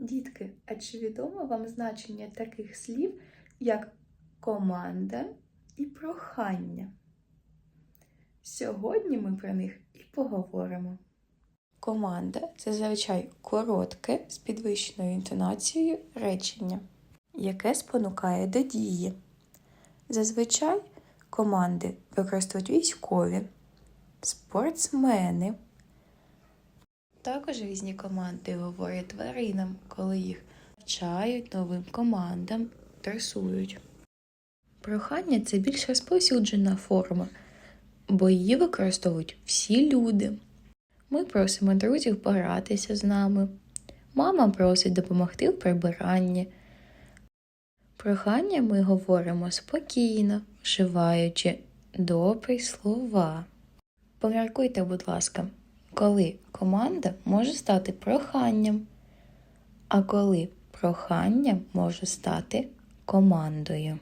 Дітки, а чи відомо вам значення таких слів, як команда і прохання? Сьогодні ми про них і поговоримо. Команда це зазвичай коротке з підвищеною інтонацією речення, яке спонукає до дії. Зазвичай команди використовують військові, спортсмени. Також різні команди говорять тваринам, коли їх навчають новим командам, дресують. Прохання це більш розповсюджена форма, бо її використовують всі люди. Ми просимо друзів погратися з нами. Мама просить допомогти в прибиранні. Прохання ми говоримо спокійно, вживаючи добрі слова. Поміркуйте, будь ласка, коли команда може стати проханням, а коли прохання може стати командою.